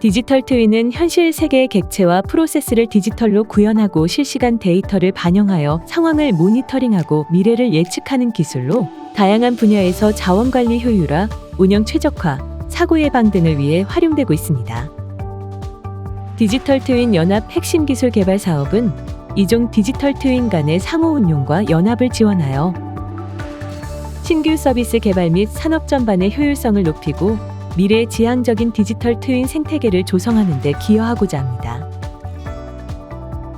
디지털 트윈은 현실 세계의 객체와 프로세스를 디지털로 구현하고 실시간 데이터를 반영하여 상황을 모니터링하고 미래를 예측하는 기술로 다양한 분야에서 자원 관리 효율화, 운영 최적화, 사고 예방 등을 위해 활용되고 있습니다. 디지털 트윈 연합 핵심 기술 개발 사업은 이종 디지털 트윈 간의 상호 운용과 연합을 지원하여 신규 서비스 개발 및 산업 전반의 효율성을 높이고 미래 지향적인 디지털 트윈 생태계를 조성하는 데 기여하고자 합니다.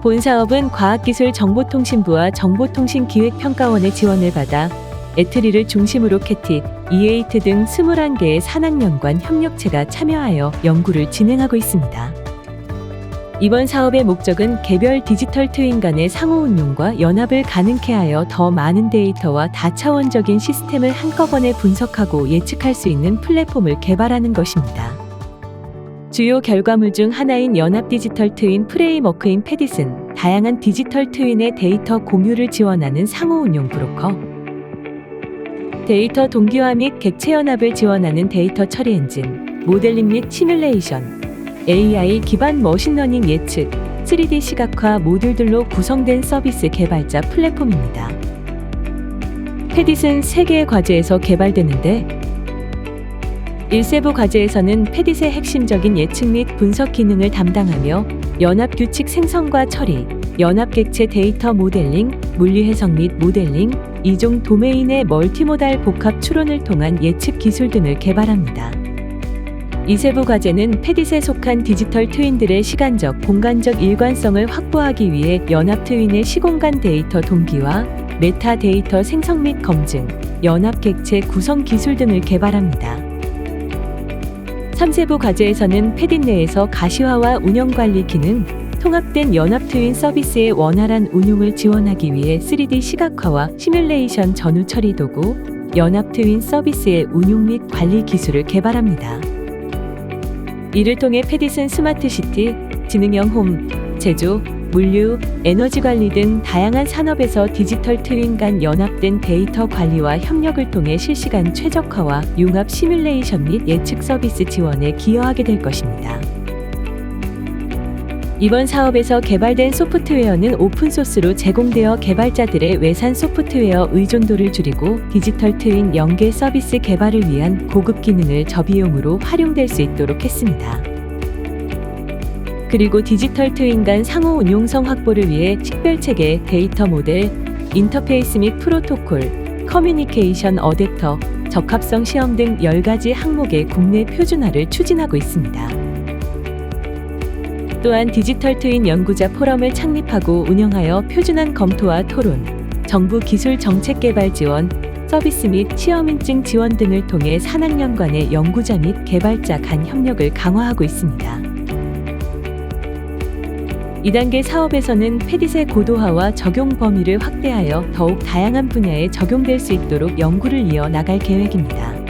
본 사업은 과학기술정보통신부와 정보통신기획평가원의 지원을 받아 에트리를 중심으로 캐티, 이에이트 등 21개의 산학연관 협력체가 참여하여 연구를 진행하고 있습니다. 이번 사업의 목적은 개별 디지털 트윈 간의 상호 운용과 연합을 가능케 하여 더 많은 데이터와 다차원적인 시스템을 한꺼번에 분석하고 예측할 수 있는 플랫폼을 개발하는 것입니다. 주요 결과물 중 하나인 연합 디지털 트윈 프레임워크인 페디슨, 다양한 디지털 트윈의 데이터 공유를 지원하는 상호 운용 브로커, 데이터 동기화 및 객체 연합을 지원하는 데이터 처리 엔진, 모델링 및 시뮬레이션, AI 기반 머신러닝 예측, 3D 시각화 모듈들로 구성된 서비스 개발자 플랫폼입니다. 페딧은 3개의 과제에서 개발되는데 일세부 과제에서는 페딧의 핵심적인 예측 및 분석 기능을 담당하며 연합 규칙 생성과 처리, 연합 객체 데이터 모델링, 물리 해석 및 모델링, 이종 도메인의 멀티모달 복합 추론을 통한 예측 기술 등을 개발합니다. 이세부 과제는 페딧에 속한 디지털 트윈들의 시간적, 공간적 일관성을 확보하기 위해 연합 트윈의 시공간 데이터 동기와 메타 데이터 생성 및 검증, 연합 객체 구성 기술 등을 개발합니다. 3세부 과제에서는 페딧 내에서 가시화와 운영 관리 기능, 통합된 연합 트윈 서비스의 원활한 운용을 지원하기 위해 3D 시각화와 시뮬레이션 전후 처리 도구, 연합 트윈 서비스의 운용 및 관리 기술을 개발합니다. 이를 통해 페딧은 스마트시티, 지능형 홈, 제조, 물류, 에너지 관리 등 다양한 산업에서 디지털 트윈 간 연합된 데이터 관리와 협력을 통해 실시간 최적화와 융합 시뮬레이션 및 예측 서비스 지원에 기여하게 될 것입니다. 이번 사업에서 개발된 소프트웨어는 오픈소스로 제공되어 개발자들의 외산 소프트웨어 의존도를 줄이고 디지털 트윈 연계 서비스 개발을 위한 고급 기능을 저비용으로 활용될 수 있도록 했습니다. 그리고 디지털 트윈 간 상호 운용성 확보를 위해 식별체계, 데이터 모델, 인터페이스 및 프로토콜, 커뮤니케이션 어댑터, 적합성 시험 등 10가지 항목의 국내 표준화를 추진하고 있습니다. 또한 디지털 트윈 연구자 포럼을 창립하고 운영하여 표준안 검토와 토론, 정부 기술 정책 개발 지원, 서비스 및 시험 인증 지원 등을 통해 산학연 간의 연구자 및 개발자 간 협력을 강화하고 있습니다. 2단계 사업에서는 페딧의 고도화와 적용 범위를 확대하여 더욱 다양한 분야에 적용될 수 있도록 연구를 이어 나갈 계획입니다.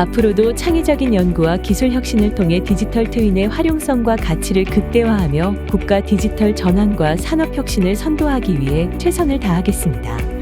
앞으로도 창의적인 연구와 기술 혁신을 통해 디지털 트윈의 활용성과 가치를 극대화하며 국가 디지털 전환과 산업 혁신을 선도하기 위해 최선을 다하겠습니다.